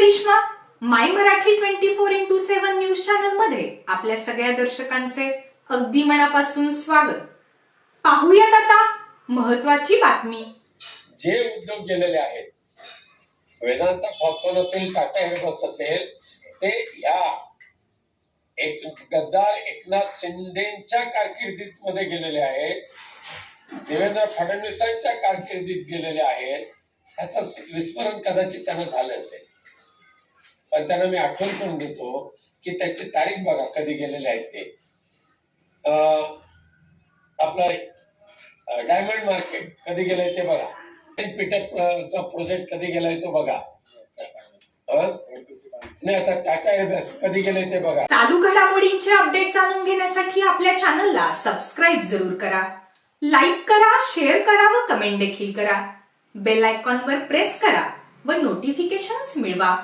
Karishma my Marathi twenty four into seven news चॅनलमध्ये आपल्या सगळ्या दर्शकांचे अगदी मनापासून स्वागत. पाहूयात आता महत्वाची बातमी. जे उद्योग गेलेले आहेत वेदांता फॉस्फोन असेल टाटा हेअरबस असेल ते या एक गद्दार एकनाथ शिंदेच्या कारकिर्दीत मध्ये गेलेले आहेत देवेंद्र फडणवीसांच्या कारकिर्दीत गेलेले आहेत ह्याचं विस्मरण कदाचित त्यांना झालं असेल. पण त्यांना मी आठवण करून देतो की त्याची तारीख बघा कधी गेलेले आहेत ते. आपला आपलं डायमंड मार्केट कधी गेलंय ते बघा. पीटर प्रोजेक्ट कधी गेलाय तो बघा. नाही आता टाटा एअरबेस कधी गेले ते बघा. चालू घडामोडींचे अपडेट जाणून घेण्यासाठी आपल्या चॅनलला सबस्क्राईब जरूर करा. लाईक करा शेअर करा व कमेंट देखील करा. बेल आयकॉनवर प्रेस करा व नोटिफिकेशन्स मिळवा.